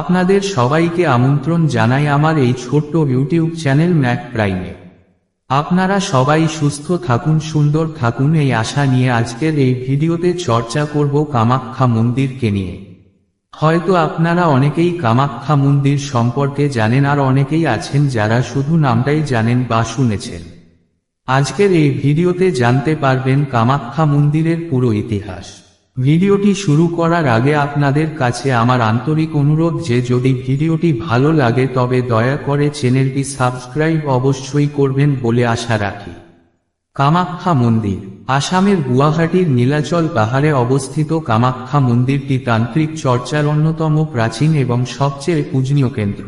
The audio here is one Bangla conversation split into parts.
আপনাদের সবাইকে আমন্ত্রণ জানাই আমার এই ছোট্ট ইউটিউব চ্যানেল ম্যাক প্রাইমে। আপনারা সবাই সুস্থ থাকুন, সুন্দর থাকুন এই আশা নিয়ে আজকের এই ভিডিওতে চর্চা করব কামাখ্যা মন্দিরকে নিয়ে। হয়তো আপনারা অনেকেই কামাখ্যা মন্দির সম্পর্কে জানেন আর অনেকেই আছেন যারা শুধু নামটাই জানেন বা শুনেছেন। আজকের এই ভিডিওতে জানতে পারবেন কামাখ্যা মন্দিরের পুরো ইতিহাস। ভিডিওটি শুরু করার আগে আপনাদের কাছে আমার আন্তরিক অনুরোধ যে যদি ভিডিওটি ভালো লাগে তবে দয়া করে চ্যানেলটি সাবস্ক্রাইব অবশ্যই করবেন বলে আশা রাখি। কামাখ্যা মন্দির, আসামের গুয়াহাটির নীলাচল পাহাড়ে অবস্থিত কামাখ্যা মন্দিরটি তান্ত্রিক চর্চার অন্যতম প্রাচীন এবং সবচেয়ে পূজনীয় কেন্দ্র।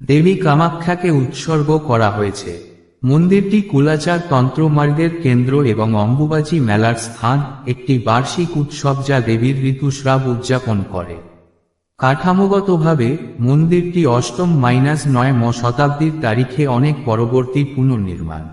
দেবী কামাখ্যাকে উৎসর্গ করা হয়েছে। মন্দিরটি কুলাচার তন্ত্রমার্গের কেন্দ্র এবং অম্বুবাচী মেলার স্থান, একটি বার্ষিক উৎসব যা দেবীর ঋতুস্রাব উদযাপন করে। কাঠামোগতভাবে, মন্দিরটি অষ্টম মাইনাস নয় ম শতাব্দীর তারিখে অনেক পরবর্তী পুনর্নির্মাণ।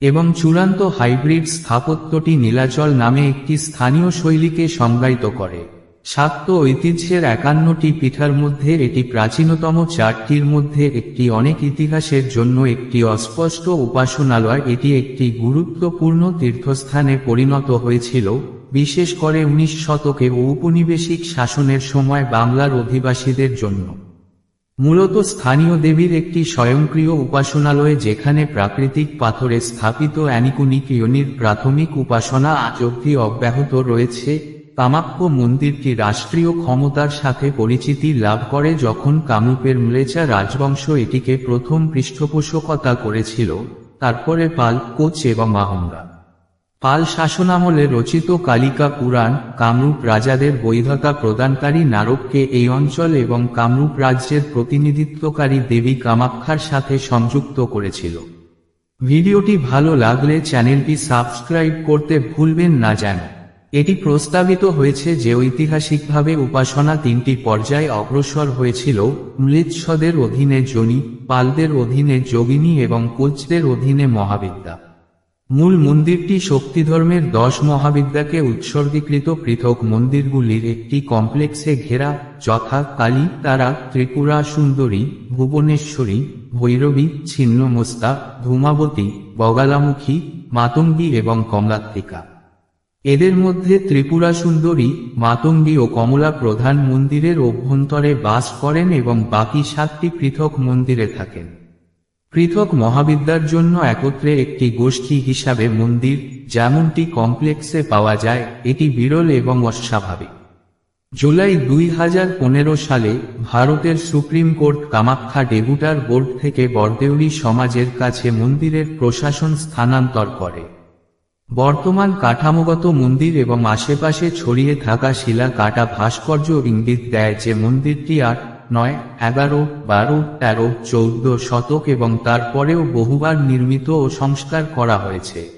এবং চূড়ান্ত হাইব্রিড স্থাপত্যটি নীলাচল নামে একটি স্থানীয় শৈলীকে সংজ্ঞায়িত করে। শাক্ত ঐতিহ্যের একান্নটি পিঠার মধ্যে এটি প্রাচীনতম চারটির মধ্যে একটি অনেক ইতিহাসের জন্য একটি অস্পষ্ট উপাসনালয়। এটি একটি গুরুত্বপূর্ণ তীর্থস্থানে পরিণত হয়েছিল, বিশেষ করে উনিশ শতকে ঔপনিবেশিক শাসনের সময় বাংলার অধিবাসীদের জন্য। মূলত স্থানীয় দেবীর একটি স্বয়ংক্রিয় উপাসনালয় যেখানে প্রাকৃতিক পাথরে স্থাপিত অ্যানিকুনিক ইয়নির প্রাথমিক উপাসনা আজ অবধি অব্যাহত রয়েছে। কামাক্য মন্দিরটি রাষ্ট্রীয় ক্ষমতার সাথে পরিচিতি লাভ করে যখন কামরূপের ম্লেচা রাজবংশ এটিকে প্রথম পৃষ্ঠপোষকতা করেছিল? তারপরে পাল, কোচ এবং মাহঙ্গা। পাল শাসনামলে রচিত কালিকা পুরাণ, কামরূপ রাজাদের বৈধতা প্রদানকারী নারককে এই অঞ্চল এবং কামরূপ রাজ্যের প্রতিনিধিত্বকারী দেবী কামাক্ষার সাথে সংযুক্ত করেছিল। ভিডিওটি ভালো লাগলে চ্যানেলটি সাবস্ক্রাইব করতে ভুলবেন না যেন। এটি প্রস্তাবিত হয়েছে যে ঐতিহাসিকভাবে উপাসনা তিনটি পর্যায়ে অগ্রসর হয়েছিল, মৃৎসদের অধীনে জনি পালদের অধীনে যোগিনী এবং কোচদের অধীনে মহাবিদ্যা। মূল মন্দিরটি শক্তিধর্মের দশ মহাবিদ্যাকে উৎসর্গীকৃত পৃথক মন্দিরগুলির একটি কমপ্লেক্সে ঘেরা, যথা কালী, তারা, ত্রিপুরা সুন্দরী, ভুবনেশ্বরী, ভৈরবী, ছিন্নমস্তা, ধূমাবতী, বগালামুখী, মাতঙ্গী এবং কমলাত্মিকা এদের মধ্যে ত্রিপুরা সুন্দরী, মাতঙ্গী ও কমলা প্রধান মন্দিরের অভ্যন্তরে বাস করেন এবং বাকি সাতটি পৃথক মন্দিরে থাকেন। পৃথক মহাবিদ্যার জন্য একত্রে একটি গোষ্ঠী হিসাবে মন্দির, যেমনটি কমপ্লেক্সে পাওয়া যায়, এটি বিরল এবং অস্বাভাবিক। জুলাই দুই হাজার পনেরো সালে ভারতের supreme court Kamakhya Debutter board থেকে বরদেউলি সমাজের কাছে মন্দিরের প্রশাসন স্থানান্তর করে। বর্তমান কাঠামোগত মন্দির এবং আশেপাশে ছড়িয়ে থাকা শিলা কাটা ভাস্কর্য ইঙ্গিত দেয় যে মন্দিরটি আট, নয়, এগারো, বারো, তেরো, চৌদ্দ শতক এবং তারপরেও বহুবার নির্মিত ও সংস্কার করা হয়েছে।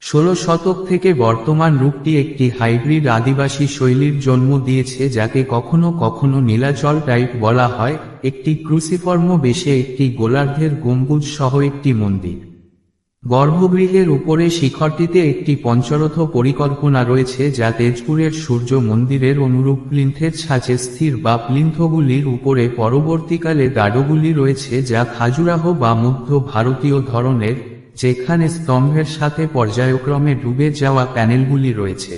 ষোলো শতক থেকে বর্তমান রূপটি একটি হাইব্রিড আদিবাসী শৈলীর জন্ম দিয়েছে যাকে কখনো কখনো নীলাচল টাইপ বলা হয়। একটি ক্রুসিফর্ম বেশে একটি গোলার্ধের গম্বুজ সহ একটি মন্দির। গর্ভগৃহের উপরে শিখরটিতে একটি পঞ্চরথ পরিকল্পনা রয়েছে যা তেজপুরের সূর্য মন্দিরের অনুরূপ প্লিন্থের ছাঁচে স্থির বা প্লিন্থগুলির উপরে পরবর্তীকালে দাডগুলি রয়েছে যা খাজুরাহ বা মধ্য ভারতীয় ধরনের, যেখানে স্তম্ভের সাথে পর্যায়ক্রমে ডুবে যাওয়া প্যানেলগুলি রয়েছে।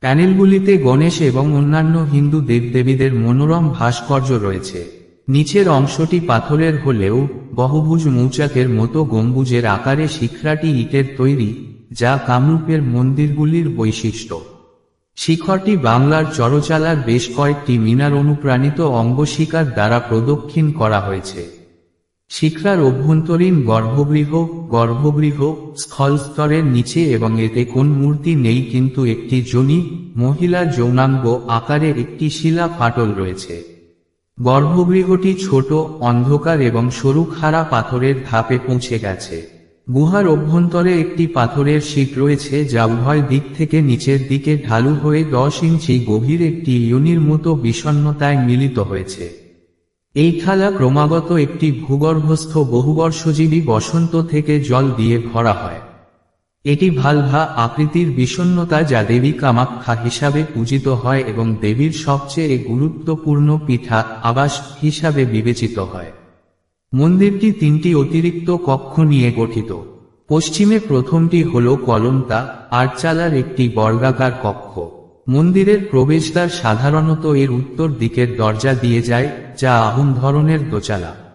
প্যানেলগুলিতে গণেশ এবং অন্যান্য হিন্দু দেবদেবীদের মনোরম ভাস্কর্য রয়েছে। নিচের অংশটি পাথরের হলেও বহুভুজ মৌচাকের মতো গম্বুজের আকারে শিখরাটি ইটের তৈরি, যা কামরূপের মন্দিরগুলির বৈশিষ্ট্য। শিখরটি বাংলার চরচালার বেশ কয়েকটি মিনার অনুপ্রাণিত অঙ্গশিকার দ্বারা প্রদক্ষিণ করা হয়েছে। শিখরার অভ্যন্তরীণ গর্ভগৃহ গর্ভগৃহ, স্থলস্তরের নিচে এবং এতে কোন মূর্তি নেই কিন্তু একটি জনি, মহিলা যৌনাঙ্গ আকারে একটি শিলা ফাটল রয়েছে। গর্ভগৃহটি ছোট, অন্ধকার এবং সরু খাড়া পাথরের ধাপে পৌঁছে গেছে। গুহার অভ্যন্তরে একটি পাথরের শীট রয়েছে যা উভয় দিক থেকে নিচের দিকে ঢালু হয়ে দশ ইঞ্চি গভীর একটি ইউনির মতো বিষণ্নতায় মিলিত হয়েছে। এই খালা ক্রমাগত একটি ভূগর্ভস্থ বহুবর্ষজীবী বসন্ত থেকে জল দিয়ে ভরা হয়। এটি ভালভা আকৃতির বিষণ্ণতা যা দেবী কামাখ্যা হিসাবে পূজিত হয় এবং দেবীর সবচেয়ে গুরুত্বপূর্ণ পিঠা আবাস হিসাবে বিবেচিত হয়। মন্দিরটি তিনটি অতিরিক্ত কক্ষ নিয়ে গঠিত। পশ্চিমে প্রথমটি হল কলন্তা আটচালার একটি বর্গাকার কক্ষ। মন্দিরের প্রবেশদ্বার সাধারণত এর উত্তর দিকের দরজা দিয়ে যায়, যা আহুন ধরনের দোচালা।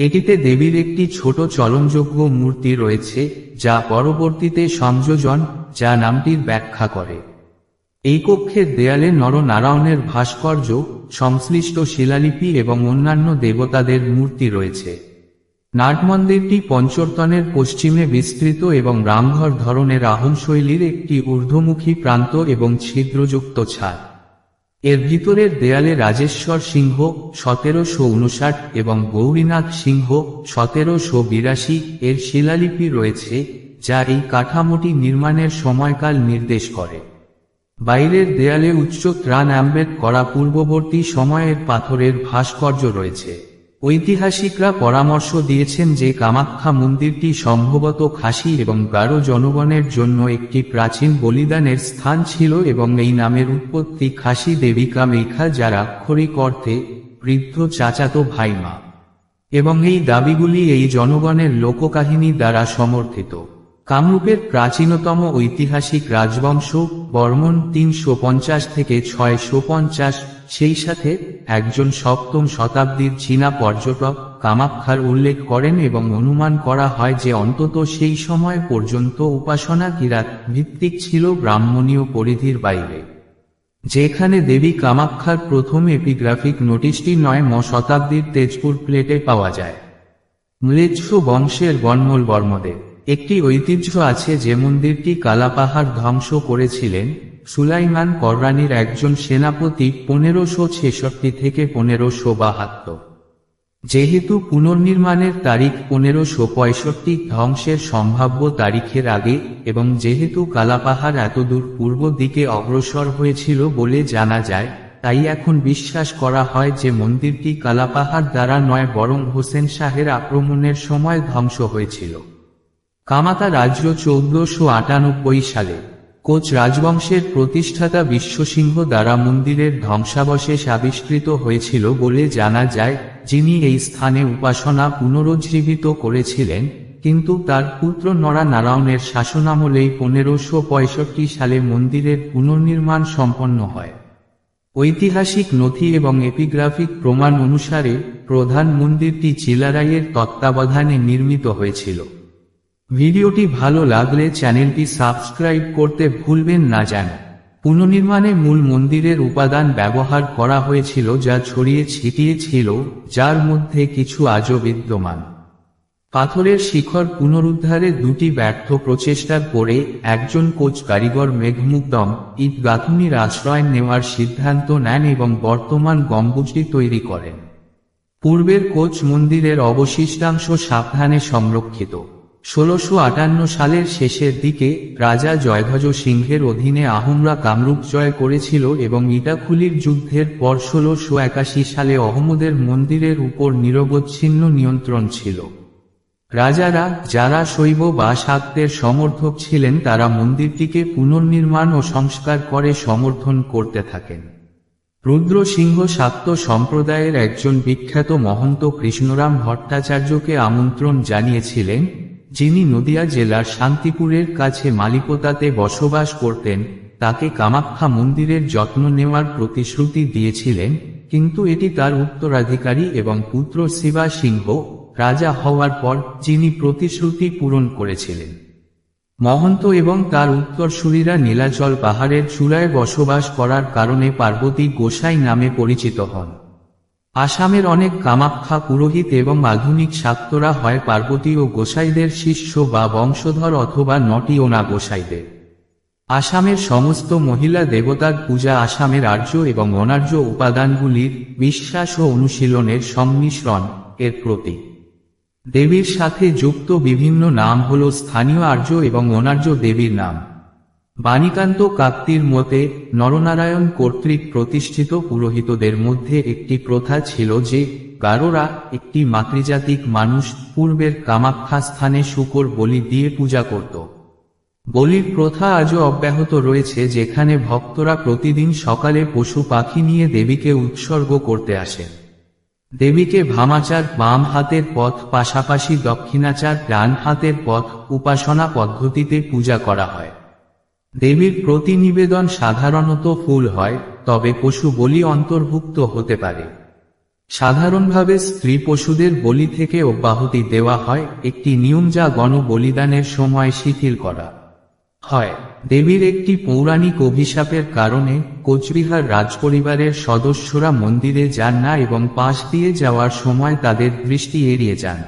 এটিতে দেবীর একটি ছোট চলনযোগ্য মূর্তি রয়েছে, যা পরবর্তীতে সংযোজন যা নামটির ব্যাখ্যা করে। এই কক্ষের দেয়ালে নরনারায়ণের ভাস্কর্য, সংশ্লিষ্ট শিলালিপি এবং অন্যান্য দেবতাদের মূর্তি রয়েছে। নাটমন্দিরটি পঞ্চর্তনের পশ্চিমে বিস্তৃত এবং রামঘর ধরনের আহোম শৈলীর একটি ঊর্ধ্বমুখী প্রান্ত এবং ছিদ্রযুক্ত ছাদ। এর ভিতরের দেয়ালে রাজেশ্বর সিংহ, সতেরোশো উনষাট এবং গৌরীনাথ সিংহ, সতেরোশো বিরাশি এর শিলালিপি রয়েছে, যা এই কাঠামোটি নির্মাণের সময়কাল নির্দেশ করে। বাইরের দেয়ালে উচ্চ ত্রাণ আম্বেদ করা পূর্ববর্তী সময়ের পাথরের ভাস্কর্য রয়েছে। ঐতিহাসিকরা পরামর্শ দিয়েছেন যে কামাখ্যা মন্দিরটি সম্ভবত খাসি এবং গারো জনগণের জন্য একটি প্রাচীন বলিদানের স্থান ছিল এবং এই নামের উৎপত্তি খাসি দেবিকা মেঘা, যারা আক্ষরিক অর্থে বৃদ্ধ চাচাতো ভাইমা। এবং এই দাবিগুলি এই জনগণের লোককাহিনী দ্বারা সমর্থিত। কামরূপের প্রাচীনতম ঐতিহাসিক রাজবংশ বর্মন তিনশো পঞ্চাশ থেকে ছয়শো পঞ্চাশ সেই সাথে একজন সপ্তম শতাব্দীর চীনা পর্যটক কামাক্ষার উল্লেখ করেন এবং অনুমান করা হয় যে অন্তত সেই সময় পর্যন্ত উপাসনা কিরাত ভিত্তিক ছিল ব্রাহ্মণীয় পরিধির বাইরে। যেখানে দেবী কামাক্ষার প্রথম এপিগ্রাফিক নোটিশটি নয় ম শতাব্দীর তেজপুর প্লেটে পাওয়া যায়। ম্লেচ্ছ বংশের বনমল বর্মদের একটি ঐতিহ্য আছে যে মন্দিরটি কালাপাহাড় ধ্বংস করেছিলেন। সুলাইমান কররানির একজন সেনাপতি পনেরোশো ছেষট্টি থেকে পনেরোশো বাহাত্তর। যেহেতু পুনর্নির্মাণের তারিখ পনেরোশো পঁয়ষট্টি, ধ্বংসের সম্ভাব্য তারিখের আগে, এবং যেহেতু কালাপাহাড় এতদূর পূর্ব দিকে অগ্রসর হয়েছিল বলে জানা যায়, তাই এখন বিশ্বাস করা হয় যে মন্দিরটি কালাপাহাড় দ্বারা নয়, বরং হোসেন শাহের আক্রমণের সময় ধ্বংস হয়েছিল। কামাতা রাজ্য চৌদ্দশো আটানব্বই সালে কোচ রাজবংশের প্রতিষ্ঠাতা বিশ্বসিংহ দ্বারা মন্দিরের ধ্বংসাবশেষ আবিষ্কৃত হয়েছিল বলে জানা যায়, যিনি এই স্থানে উপাসনা পুনরুজ্জীবিত করেছিলেন, কিন্তু তার পুত্র নরা নারায়ণের শাসনামলেই পনেরোশো পঁয়ষট্টি সালে মন্দিরের পুনর্নির্মাণ সম্পন্ন হয়। ঐতিহাসিক নথি এবং এপিগ্রাফিক প্রমাণ অনুসারে প্রধান মন্দিরটি চিলারাইয়ের তত্ত্বাবধানে নির্মিত হয়েছিল। ভিডিওটি ভালো লাগলে চ্যানেলটি সাবস্ক্রাইব করতে ভুলবেন না যেন পুনর্নির্মাণে মূল মন্দিরের উপাদান ব্যবহার করা হয়েছিল যা ছড়িয়ে ছিটিয়ে ছিল যার মধ্যে কিছু আজও বিদ্যমান। পাথরের শিখর পুনরুদ্ধারে দুটি ব্যর্থ প্রচেষ্টার পরে একজন কোচ কারিগর মেঘমুগ্ধম ইট গাঁথুনির আশ্রয় নেওয়ার সিদ্ধান্ত নেন এবং বর্তমান গম্বুজটি তৈরি করেন। পূর্বের কোচ মন্দিরের অবশিষ্টাংশ সাবধানে সংরক্ষিত। ষোলশো আটান্ন সালের শেষের দিকে রাজা জয়ধ্বজ সিংহের অধীনে আহমরা কামরূপ জয় করেছিল এবং ইটাখুলির যুদ্ধের পর ষোলশো একাশি সালে অহমদের মন্দিরের উপর নিরবচ্ছিন্ন নিয়ন্ত্রণ ছিল। রাজারা, যারা শৈব বা শাক্তের সমর্থক ছিলেন, তারা মন্দিরটিকে পুনর্নির্মাণ ও সংস্কার করে সমর্থন করতে থাকেন। রুদ্র সিংহ শাক্ত সম্প্রদায়ের একজন বিখ্যাত মহন্ত কৃষ্ণরাম ভট্টাচার্যকে আমন্ত্রণ জানিয়েছিলেন যিনি নদিয়া জেলার শান্তিপুরের কাছে মালিকতাতে বসবাস করতেন, তাকে কামাখ্যা মন্দিরের যত্ন নেওয়ার প্রতিশ্রুতি দিয়েছিলেন, কিন্তু এটি তার উত্তরাধিকারী এবং পুত্র শিবা সিংহ রাজা হওয়ার পর যিনি প্রতিশ্রুতি পূরণ করেছিলেন। মহন্ত এবং তার উত্তরসূরিরা নীলাচল পাহাড়ের চূড়ায় বসবাস করার কারণে পার্বতী গোসাই নামে পরিচিত হন। আসামের অনেক কামাখ্যা পুরোহিত এবং আধুনিক শাক্তরা হয় পার্বতী ও গোসাইদের শিষ্য বা বংশধর অথবা নটি ওনা গোসাইদের। আসামের সমস্ত মহিলা দেবতার পূজা আসামের আর্য এবং অনার্য উপাদানগুলির বিশ্বাস ও অনুশীলনের সংমিশ্রণ এর প্রতীক। দেবীর সাথে যুক্ত বিভিন্ন নাম হল স্থানীয় আর্য এবং অনার্য দেবীর নাম। বাণীকান্ত কাপ্তির মতে, নরনারায়ণ কর্তৃক প্রতিষ্ঠিত পুরোহিতদের মধ্যে একটি প্রথা ছিল যে, গারোরা একটি মাতৃজাতিক মানুষ পূর্বের কামাখ্যা স্থানে শুকর বলি দিয়ে পূজা করত। বলির প্রথা আজও অব্যাহত রয়েছে যেখানে ভক্তরা প্রতিদিন সকালে পশু পাখি নিয়ে দেবীকে উৎসর্গ করতে আসেন। দেবীকে ভামাচার বাম হাতের পথ পাশাপাশি দক্ষিণাচার ডান হাতের পথ উপাসনা পদ্ধতিতে পূজা করা হয়। দেবীর প্রতিনিবেদন সাধারণত ফুল হয়, তবে পশু বলি অন্তর্ভুক্ত হতে পারে। সাধারণভাবে স্ত্রী পশুদের বলি থেকে অব্যাহতি দেওয়া হয়, একটি নিয়ম যা গণ বলিদানের সময় শিথিল করা হয়। দেবীর একটি পৌরাণিক অভিশাপের কারণে কোচবিহার রাজপরিবারের সদস্যরা মন্দিরে যান না এবং পাশ দিয়ে যাওয়ার সময় তাদের দৃষ্টি এড়িয়ে যান।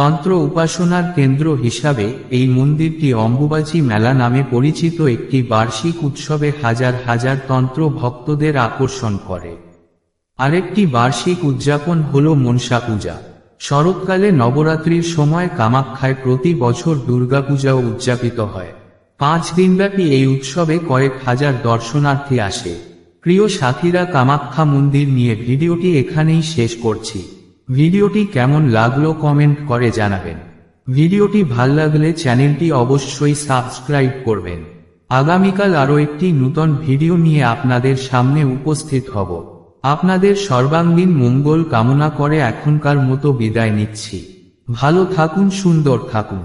তন্ত্র উপাসনার কেন্দ্র হিসাবে এই মন্দিরটি অম্বুবাচী মেলা নামে পরিচিত একটি বার্ষিক উৎসবে হাজার হাজার তন্ত্র ভক্তদের আকর্ষণ করে। আরেকটি বার্ষিক উদযাপন হল মনসা পূজা। শরৎকালে নবরাত্রির সময় কামাখ্যায় প্রতি বছর দুর্গাপূজাও উদযাপিত হয়। পাঁচ দিনব্যাপী এই উৎসবে কয়েক হাজার দর্শনার্থী আসে। প্রিয় সাথীরা কামাখ্যা মন্দির নিয়ে ভিডিওটি এখানেই শেষ করছি। ভিডিওটি কেমন লাগল কমেন্ট করে জানাবেন। ভিডিওটি ভালো লাগলে চ্যানেলটি অবশ্যই সাবস্ক্রাইব করবেন। আগামীকাল আরও একটি নূতন ভিডিও নিয়ে আপনাদের সামনে উপস্থিত হব। আপনাদের সর্বাঙ্গীন মঙ্গল কামনা করে এখনকার মতো বিদায় নিচ্ছি। ভালো থাকুন, সুন্দর থাকুন।